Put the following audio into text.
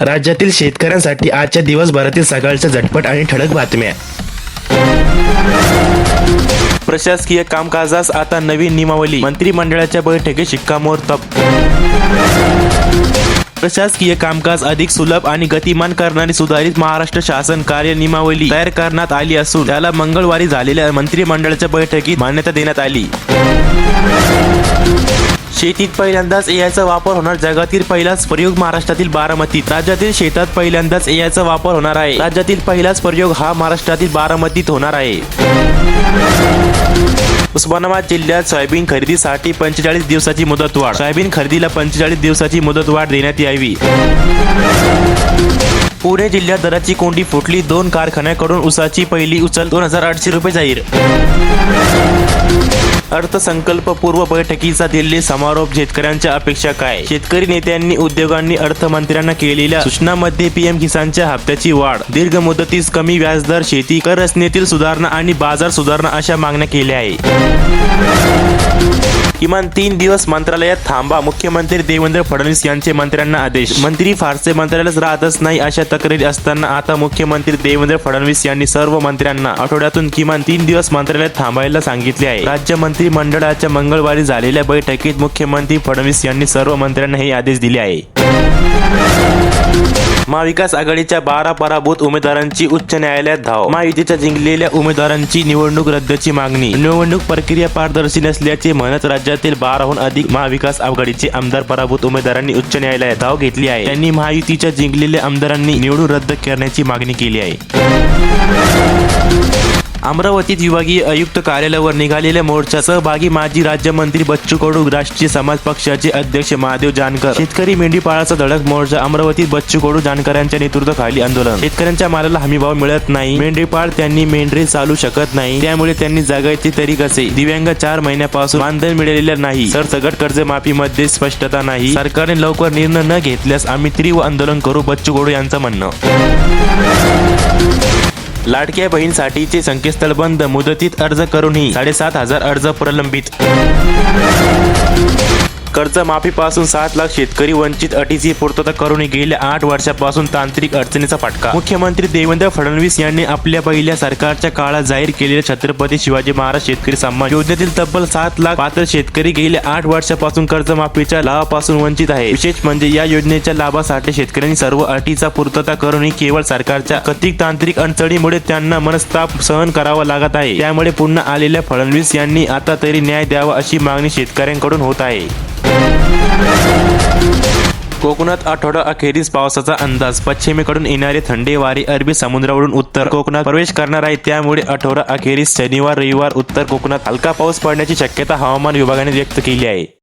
राज्यातील शेतकऱ्यांसाठी आजच्या दिवसभरातील सकाळच्या झटपट आणि ठळक बातम्या. प्रशासकीय कामकाजास आता नवीन नियमावली. मंत्रिमंडळाच्या बैठकीत शिक्कामोर्तब प्रशासकीय कामकाज अधिक सुलभ आणि गतिमान करणारी सुधारित महाराष्ट्र शासन कार्य नियमावली तयार करण्यात आली असून त्याला मंगळवारी झालेल्या मंत्रिमंडळाच्या बैठकीत मान्यता देण्यात आली. शेतीत पहिल्यांदाच एआयचा वापर होणार. जगातील पहिलाच प्रयोग महाराष्ट्रातील बारामतीत राज्यातील शेतात पहिल्यांदाच एआयचा वापर होणार आहे. राज्यातील पहिलाच प्रयोग हा महाराष्ट्रातील बारामतीत होणार आहे. उस्मानाबाद जिल्ह्यात सोयाबीन खरेदीसाठी पंचेचाळीस दिवसाची मुदतवाढ. सोयाबीन खरेदीला पंचेचाळीस दिवसाची मुदतवाढ देण्यात यावी. पुणे जिल्ह्यात दराची कोंडी फुटली. दोन कारखान्याकडून उसाची पहिली उचल दोन हजार आठशे रुपये जाहीर. अर्थसंकल्पपूर्व बैठकीचा दिल्ली समारोप शेतकऱ्यांच्या अपेक्षा काय? शेतकरी नेत्यांनी उद्योगांनी अर्थमंत्र्यांना केलेल्या सूचनामध्ये पीएम किसानच्या हप्त्याची वाढ दीर्घ मुदतीस कमी व्याजदर शेती कर रचनेतील सुधारणा आणि बाजार सुधारणा अशा मागण्या केल्या आहे किमान तीन दिवस मंत्रालयात थांबा. मुख्यमंत्री देवेंद्र फडणवीस यांचे मंत्र्यांना आदेश. मंत्री फारसे मंत्रालयात राहतच नाही अशा तक्रारी असताना आता मुख्यमंत्री देवेंद्र फडणवीस यांनी सर्व मंत्र्यांना आठवड्यातून किमान तीन दिवस मंत्रालयात थांबायला सांगितले आहे. राज्य मंत्रिमंडळाच्या मंगळवारी झालेल्या बैठकीत मुख्यमंत्री फडणवीस यांनी सर्व मंत्र्यांना हे आदेश दिले आहे. महाविकास आघाडीच्या बारा पराभूत उमेदवारांची उच्च न्यायालयात धाव. महायुतीच्या जिंकलेल्या उमेदवारांची निवडणूक रद्दची मागणी. निवडणूक प्रक्रिया पारदर्शी नसल्याचे म्हणत राज्यातील बाराहून अधिक महाविकास आघाडीचे आमदार पराभूत उमेदवारांनी उच्च न्यायालयात धाव घेतली आहे. त्यांनी महायुतीच्या जिंकलेल्या आमदारांनी निवडून रद्द करण्याची मागणी केली आहे. अमरावतीत विभागीय आयुक्त कार्यालयावर निघालेल्या मोर्चा सहभागी माजी राज्यमंत्री बच्चू कडू राष्ट्रीय समाज पक्षाचे अध्यक्ष महादेव जानकर. शेतकरी मेंढीपाळाचा धडक मोर्चा अमरावतीत बच्चू कडू जानकरांच्या नेतृत्वाखाली आंदोलन. शेतकऱ्यांच्या मालाला हमीभाव मिळत नाही. मेंढीपाळ त्यांनी मेंढरे चालू शकत नाही. त्यामुळे त्यांनी जगायचे तरी कसे? दिव्यांग चार महिन्यापासून मानधन मिळालेले नाही. सरसगट कर्जमाफीमध्ये स्पष्टता नाही. सरकारने लवकर निर्णय न घेतल्यास आम्ही तीव्र आंदोलन करू बच्चू कडू यांचं म्हणणं. लाडक्या बहीणसाठीचे संकेतस्थळ बंद मुदतीत अर्ज करूनही साडेसात हजार अर्ज प्रलंबित. कर्जमाफीपासून सात लाख शेतकरी वंचित अटीची पूर्तता करून गेल्या आठ वर्षापासून तांत्रिक अडचणीचा फटका. मुख्यमंत्री देवेंद्र फडणवीस यांनी आपल्या पहिल्या सरकारच्या काळात जाहीर केलेल्या छत्रपती शिवाजी महाराज शेतकरी सन्मान योजनेतील तब्बल सात लाख पात्र शेतकरी गेल्या आठ वर्षापासून कर्जमाफीच्या लाभापासून वंचित आहे विशेष म्हणजे या योजनेच्या लाभासाठी शेतकऱ्यांनी सर्व अटीचा पूर्तता करूनही केवळ सरकारच्या कथित तांत्रिक अडचणीमुळे त्यांना मनस्ताप सहन करावा लागत आहे. त्यामुळे पुन्हा आलेल्या फडणवीस यांनी आता तरी न्याय द्यावा अशी मागणी शेतकऱ्यांकडून होत आहे. कोकणात आठवडा अखेरीस पावसाचा अंदाज. पश्चिमेकडून येणारे थंडी वारे अरबी समुद्रावरून उत्तर कोकणात प्रवेश करणार आहे त्यामुळे आठवडा अखेरीस शनिवार रविवार उत्तर कोकणात हलका पाऊस पडण्याची शक्यता हवामान विभागाने व्यक्त केली आहे.